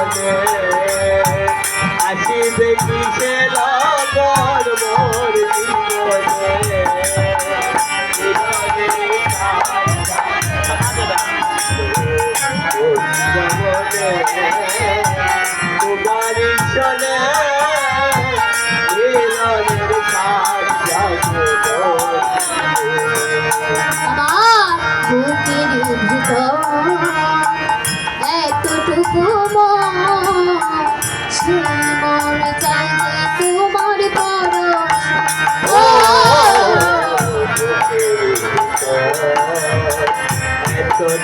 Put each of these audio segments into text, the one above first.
মনে আসিবে কিসে লগর মোর জীবনে? তোমার চলে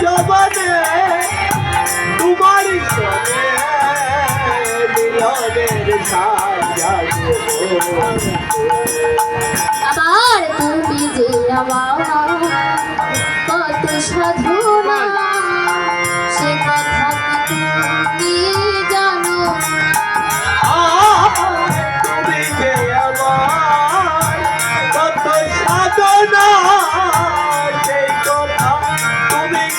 জবনে তোমারি সবে মিলনের আবার তুমি যে আমার কত সাধনা সে কথা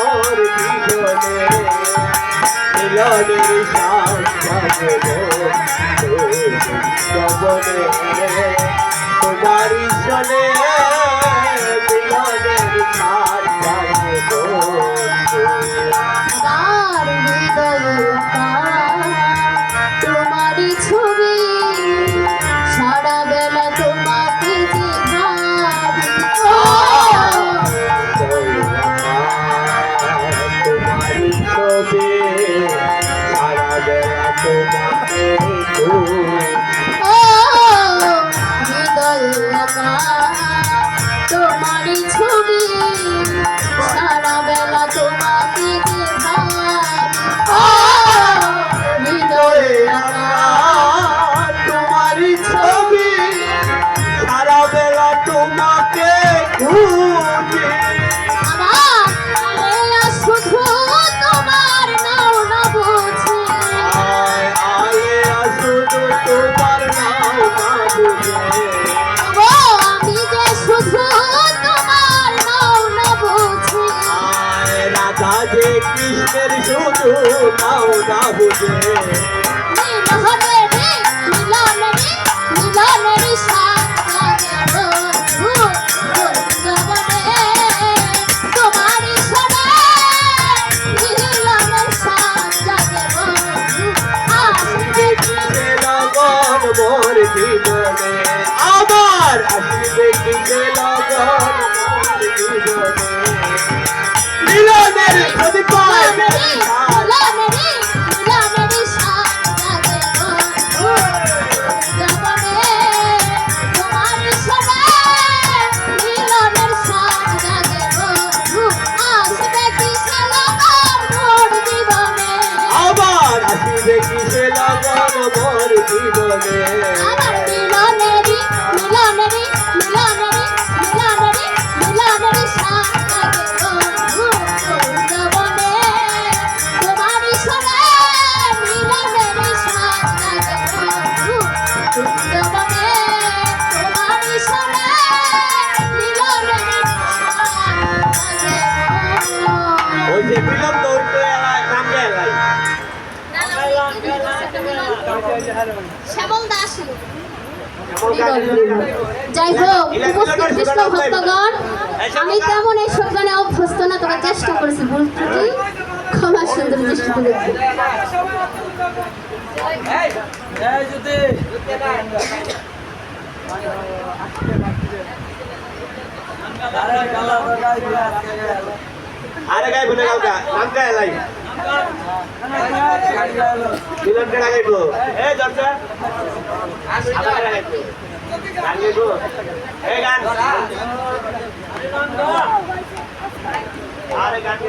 মোর জীবনে মিলনের সাথে তোমারি চলে মিলনের সাথে na na আবার আসবে কিসে লগন মোর জীবনে? শ্যামল দাস। যাই হোক উপস্থিত কৃষ্ণ ভক্তগণ আমি তেমন এই সব অভ্যস্ত না তবে চেষ্টা করেছি ভুল ত্রুটি। ক্ষমা সুন্দর দৃষ্টিতে আরে গাই ভুলে গাও নাম কা এলাই। মিলন কে লাগাইবো এ দরজা আবার আচ্ছা গান